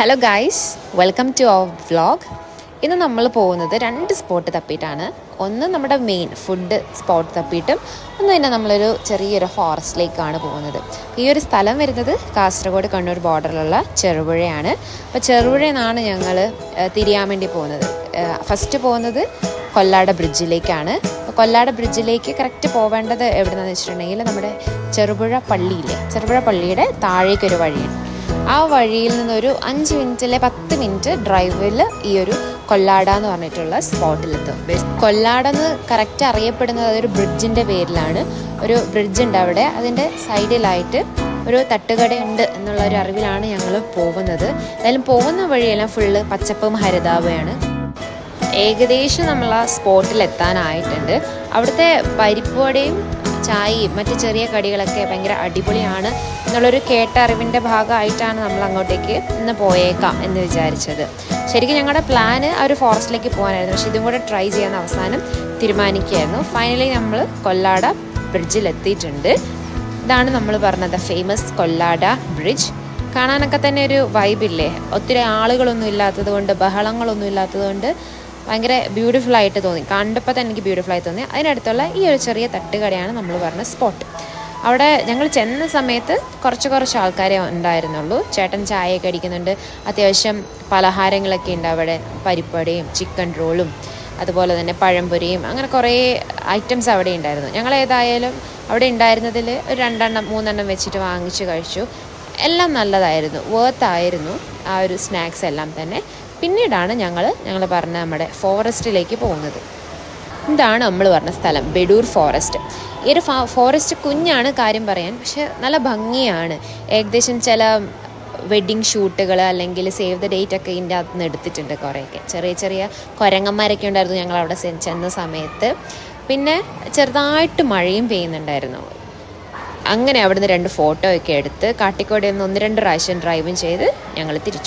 Hello guys welcome to our vlog ഇന്ന് നമ്മൾ പോകുന്നത് രണ്ട് സ്പോട്ട് തപ്പിയിട്ടാണ്. ഒന്ന് നമ്മുടെ മെയിൻ ഫുഡ് സ്പോട്ട് തപ്പിയിട്ടും ഒന്ന് തന്നെ നമ്മളൊരു ചെറിയൊരു ഫോറസ്റ്റിലേക്കാണ് പോകുന്നത്. ഈ ഒരു സ്ഥലം വരുന്നത് കാസർഗോഡ് കണ്ണൂർ ബോർഡറിലുള്ള ചെറുപുഴയാണ്. അപ്പോൾ ചെറുപുഴയിൽ നിന്നാണ് ഞങ്ങൾ തിരിയാൻ വേണ്ടി പോകുന്നത്. ഫസ്റ്റ് പോകുന്നത് കൊല്ലാട ബ്രിഡ്ജിലേക്കാണ് കൊല്ലാട ബ്രിഡ്ജിലേക്ക് കറക്റ്റ് പോവേണ്ടത് എവിടെയെന്ന് വെച്ചിട്ടുണ്ടെങ്കിൽ നമ്മുടെ ചെറുപുഴ പള്ളിയിലെ ചെറുപുഴ പള്ളിയുടെ താഴേക്കൊരു വഴിയാണ്. ആ വഴിയിൽ നിന്നൊരു അഞ്ച് മിനിറ്റിലെ പത്ത് മിനിറ്റ് ഡ്രൈവിൽ ഈ ഒരു കൊല്ലാട എന്ന് പറഞ്ഞിട്ടുള്ള സ്പോട്ടിലെത്തും കൊല്ലാട എന്ന് കറക്റ്റ് അറിയപ്പെടുന്നത് അതൊരു ബ്രിഡ്ജിന്റെ പേരിലാണ്. ഒരു ബ്രിഡ്ജ് ഉണ്ട് അവിടെ. അതിന്റെ സൈഡിലായിട്ട് ഒരു തട്ടുകടയുണ്ട് എന്നുള്ള ഒരു അറിവിലാണ് ഞങ്ങൾ പോകുന്നത്. എന്തായാലും പോകുന്ന വഴിയെല്ലാം ഫുള്ള് പച്ചപ്പും ഹരിതാപയാണ് ഏകദേശം നമ്മൾ ആ സ്പോട്ടിൽ എത്താനായിട്ടുണ്ട്. അവിടുത്തെ പരിപ്പുവടയും ചായയും മറ്റ് ചെറിയ കടികളൊക്കെ ഭയങ്കര അടിപൊളിയാണ് എന്നുള്ളൊരു കേട്ടറിവിന്റെ ഭാഗമായിട്ടാണ് നമ്മൾ അങ്ങോട്ടേക്ക് ഇന്ന് പോയേക്കാം എന്ന് വിചാരിച്ചത്. ശരിക്കും ഞങ്ങളുടെ പ്ലാന് ആ ഒരു ഫോറസ്റ്റിലേക്ക് പോകാനായിരുന്നു. പക്ഷെ ഇതും കൂടെ ട്രൈ ചെയ്യാൻ അവസാനം തീരുമാനിക്കുകയായിരുന്നു. ഫൈനലി നമ്മൾ കൊല്ലാട ബ്രിഡ്ജിൽ എത്തിയിട്ടുണ്ട് ഇതാണ് നമ്മൾ പറഞ്ഞത് ഫേമസ് കൊല്ലാട ബ്രിഡ്ജ് കാണാനൊക്കെ തന്നെ ഒരു വൈബില്ലേ ഒത്തിരി ആളുകളൊന്നും ഇല്ലാത്തത് കൊണ്ട് ബഹളങ്ങളൊന്നും ഇല്ലാത്തത് കൊണ്ട് ഭയങ്കര ബ്യൂട്ടിഫുൾ ആയിട്ട് തോന്നി. കണ്ടപ്പോൾ തന്നെ എനിക്ക് ബ്യൂട്ടിഫുൾ ആയി തോന്നി. അതിനടുത്തുള്ള ഈ ഒരു ചെറിയ തട്ടുകടയാണ് നമ്മൾ പറഞ്ഞ സ്പോട്ട് അവിടെ ഞങ്ങൾ ചെന്ന സമയത്ത് കുറച്ച് കുറച്ച് ആൾക്കാരെ ഉണ്ടായിരുന്നുള്ളൂ. ചേട്ടൻ ചായയൊക്കെ അടിക്കുന്നുണ്ട്. അത്യാവശ്യം പലഹാരങ്ങളൊക്കെ ഉണ്ട് അവിടെ. പരിപ്പടയും ചിക്കൻ റോളും അതുപോലെ തന്നെ പഴംപൊരിയും അങ്ങനെ കുറേ ഐറ്റംസ് അവിടെ ഉണ്ടായിരുന്നു. ഞങ്ങൾ ഏതായാലും അവിടെ ഉണ്ടായിരുന്നതിൽ ഒരു രണ്ടെണ്ണം മൂന്നെണ്ണം വെച്ചിട്ട് വാങ്ങിച്ച് കഴിച്ചു. എല്ലാം നല്ലതായിരുന്നു. വേർത്തായിരുന്നു ആ ഒരു സ്നാക്സ് എല്ലാം തന്നെ. പിന്നീടാണ് ഞങ്ങൾ ഞങ്ങൾ പറഞ്ഞ നമ്മുടെ ഫോറസ്റ്റിലേക്ക് പോകുന്നത്. ഇതാണ് നമ്മൾ പറഞ്ഞ സ്ഥലം ബെഡൂർ ഫോറസ്റ്റ്. ഈ ഒരു ഫോറസ്റ്റ് കുഞ്ഞാണ് കാര്യം പറയാൻ പക്ഷെ നല്ല ഭംഗിയാണ്. ഏകദേശം ചില വെഡ്ഡിങ് ഷൂട്ടുകൾ അല്ലെങ്കിൽ സേവ് ദ ഡേറ്റ് ഒക്കെ ഇതിന്റെ അകത്ത് നിന്ന് എടുത്തിട്ടുണ്ട് കുറേയൊക്കെ. ചെറിയ ചെറിയ കുരങ്ങന്മാരൊക്കെ ഉണ്ടായിരുന്നു ഞങ്ങൾ അവിടെ ചെന്ന സമയത്ത്. പിന്നെ ചെറുതായിട്ട് മഴയും പെയ്യുന്നുണ്ടായിരുന്നു. അങ്ങനെ അവിടുന്ന് രണ്ട് ഫോട്ടോ ഒക്കെ എടുത്ത് കാട്ടിക്കോടിയിൽ നിന്ന് ഒന്ന് രണ്ട് പ്രാവശ്യം ഡ്രൈവും ചെയ്ത് ഞങ്ങൾ തിരിച്ചു.